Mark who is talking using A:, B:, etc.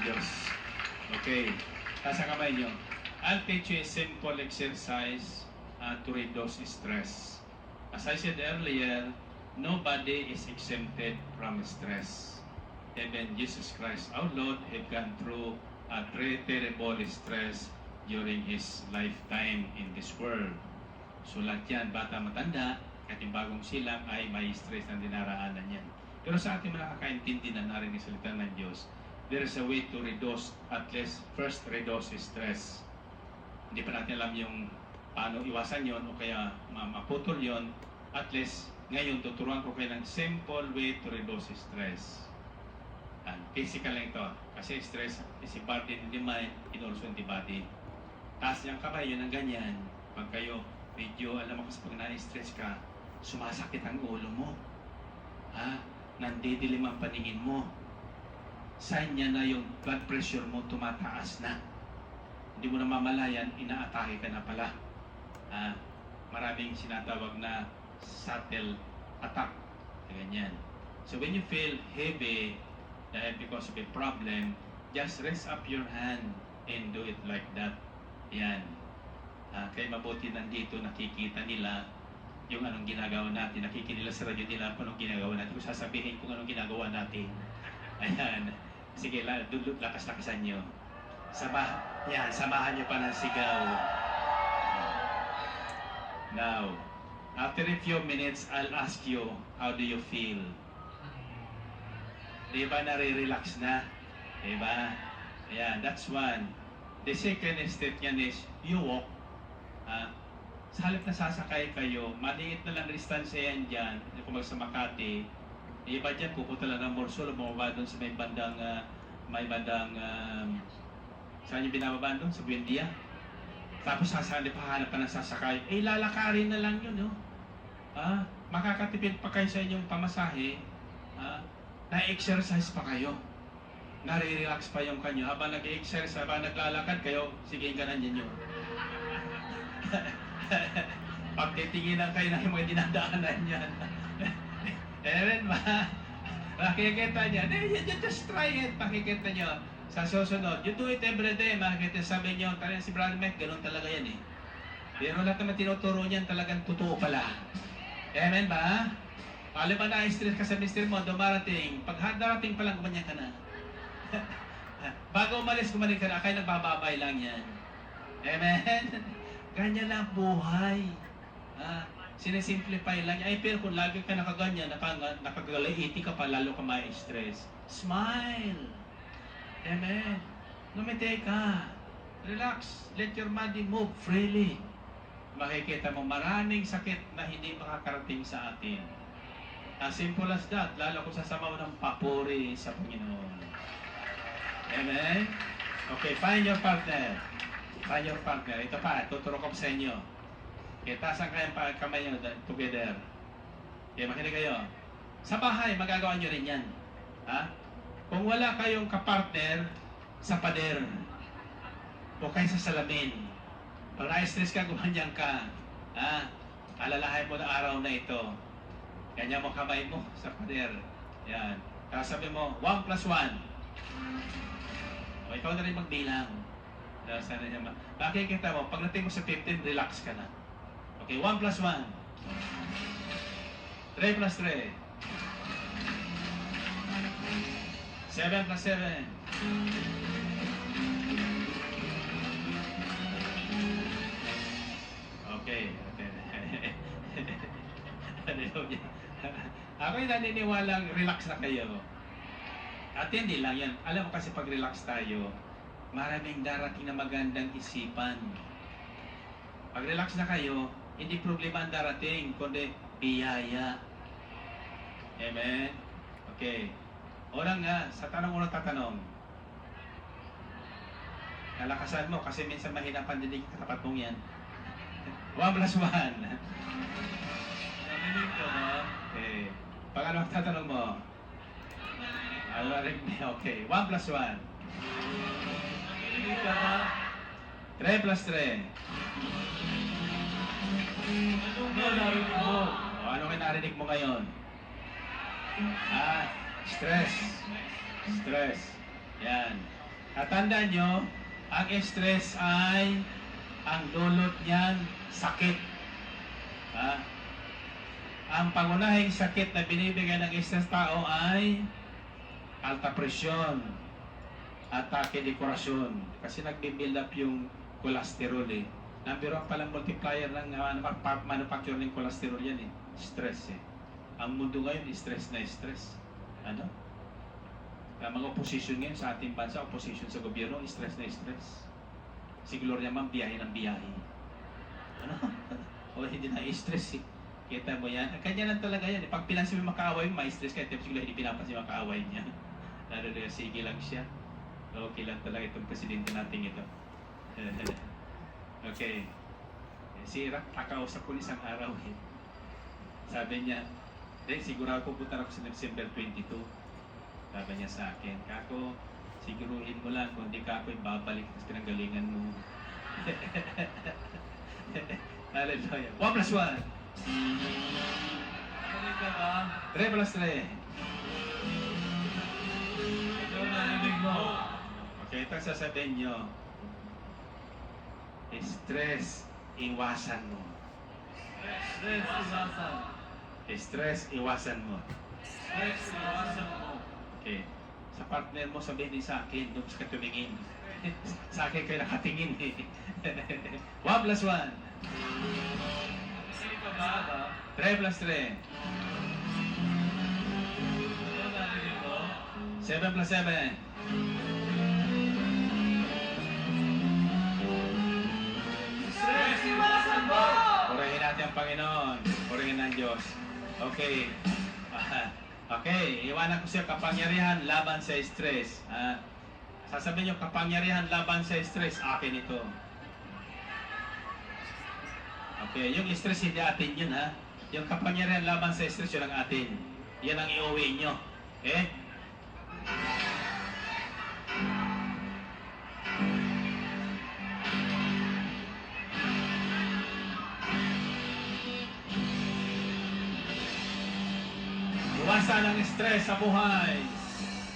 A: Diyos. Okay. Tasa kamay nyo. I'll teach you a simple exercise uh, to reduce stress. As I said earlier, nobody is exempted from stress. Even Jesus Christ, our Lord, had gone through a very terrible stress during His lifetime in this world. So lahat yan, bata matanda, kahit yung bagong silang ay may stress na dinaraanan yan. Pero sa ating mga kakaintindi na narinig sa salita ng Diyos, there is a way to reduce, at least first reduce stress. Hindi pa natin alam yung paano iwasan yon o kaya ma- maputol yon. At least ngayon tuturuan ko kayo ng simple way to reduce stress. And physical lang ito. Kasi stress is a part in the mind and also in the body. Taas niyang kamay yun ng ganyan. Pag kayo medyo, alam mo kasi pag na-stress ka, sumasakit ang ulo mo. Ha? Nandidilim ang paningin mo. Sign niya na yung blood pressure mo tumataas na. Hindi mo na mamalayan, inaatake ka na pala. Ha? Maraming sinatawag na subtle attack. Ganyan. So when you feel heavy dahil because of a problem, just raise up your hand and do it like that. Yan. Ah, kaya mabuti nandito nakikita nila yung anong ginagawa natin. Nakikinig nila sa radyo nila kung anong ginagawa natin. Kung sasabihin kung anong ginagawa natin. Ayan. Sige, la, lakas-lakasan nyo. Sama, yan, samahan nyo pa ng sigaw. Now, after a few minutes, I'll ask you, how do you feel? Di ba nare-relax na? Di ba? Ayan, that's one. The second step yan is, you walk. Ah, sa halip na sasakay kayo, maliit na lang distansya yan dyan, kung sa Makati, yung iba dyan, pupunta lang ng Morsol, bumaba doon sa may bandang, ah, may bandang, um, saan yung binababa doon? Sa Buendia. Tapos sasalip, hahanap ka ng sasakay. Eh, lalakarin na lang yun, no? Ah, makakatipid pa kayo sa inyong pamasahe. Ah, na-exercise pa kayo. Nare-relax pa yung kanyo. Habang nag-exercise, habang naglalakad kayo, sige, ganan yun yun. Pag titinginan kayo ng mga dinadaanan yan. Ewan ba? Makikita niya. You just try it. Makikita niyo. Sa susunod, you do it every day. Makikita sabi niyo, talagang si Brother Mike, ganun talaga yan eh. Pero lahat naman tinuturo niyan talagang totoo pala. Amen ba? Palo ba na-stress ka sa mister mo, dumarating. Pag darating pa lang, gumanyan ka na. Bago umalis, gumaling ka na. Kaya nagbababay lang yan. Amen? Ganyan lang buhay. Ah, sinisimplify lang. Ay, pero kung lagi ka nakaganyan, naka, nakagalaiti ka pa, lalo ka may stress. Smile. Amen. Lumite ka. Relax. Let your body move freely. Makikita mo maraming sakit na hindi makakarating sa atin. As simple as that, lalo kung sasamaw ng papuri sa Panginoon. Amen? Okay, find your partner. Find your partner. Ito pa, tuturo ko sa inyo. Okay, kayo pa kamay nyo together. Okay, makinig kayo. Sa bahay, magagawa nyo rin yan. Ha? Kung wala kayong kapartner sa pader o kayo sa salamin, pag na-stress ka, gumanyan ka. Ha? Alalahay mo na araw na ito. Ganyan mo kamay mo sa pader. Yan. Tapos sabi mo, 1 plus 1. O ikaw na rin magbilang. Sana niya ma- Makikita mo, pag natin mo sa 15, relax ka na. Okay, 1 plus 1. 3 plus 3. 7 plus 7. Okay. Hallelujah. Ako yung naniniwalang relax na kayo. At hindi lang yan. Alam mo kasi pag relax tayo, maraming darating na magandang isipan. Pag relax na kayo, hindi problema ang darating, kundi biyaya. Amen? Okay. Unang nga, sa tanong unang tatanong, kalakasan mo kasi minsan mahina pandinig katapat mong yan. 1 plus 1. Narinig ko, no? Okay. Pangalawang tatanong mo. Alarig niya. Okay. 1 plus 1. Narinig ka ba? 3 plus 3. Ano nga narinig mo? O, ano nga narinig mo ngayon? Ah, stress. Stress. Yan. At tandaan nyo, ang stress ay ang dulot niyan sakit. Ha? Ang pangunahing sakit na binibigay ng stress tao ay alta presyon, atake de corazon. Kasi nagbibuild up yung cholesterol eh. Number one palang multiplier ng uh, manufacture ng cholesterol yan eh. Stress eh. Ang mundo ngayon, stress na stress. Ano? Ang mga opposition ngayon sa ating bansa, opposition sa gobyerno, stress na stress. Si Gloria man, biyahe ng biyahe. Ano? o hindi na stress eh. Kita mo yan. Kanya lang talaga yan. eh. Pag pinansin mo makaaway mo, may stress kahit siguro hindi pinapansin yung makaaway niya. Lalo na sige lang siya. Okay lang talaga itong presidente natin ito. okay. Eh, Si Irak, kakausap ko isang araw eh. Sabi niya, eh, sigurado pupunta ako sa December 22. Sabi niya sa akin, Kako, siguruhin mo lang kung di ka ako babalik sa pinanggalingan mo. Hallelujah. 1 plus 1.
B: Narinig ka ba?
A: 3 plus 3.
B: Ito narinig mo.
A: Okay, ito sasabihin nyo. Stress, iwasan mo.
B: Stress, iwasan.
A: Stress, iwasan mo.
B: Stress, iwasan mo.
A: Okay. Sa partner mo, sabihin din sa akin, doon ka tumingin. sa akin kayo nakatingin eh. 1 plus 1.
B: Narinig ka ba?
A: 3 plus 3.
B: Ito narinig mo.
A: 7 plus 7. Panginoon. Purihin ng Diyos. Okay. Okay, iwanan ko siya kapangyarihan laban sa stress. Ah, sasabihin niyo kapangyarihan laban sa stress, akin ito. Okay, yung stress hindi atin yun ha. Yung kapangyarihan laban sa stress, yun ang atin. Yan ang iuwi nyo. Okay? Iwasan ang stress sa buhay.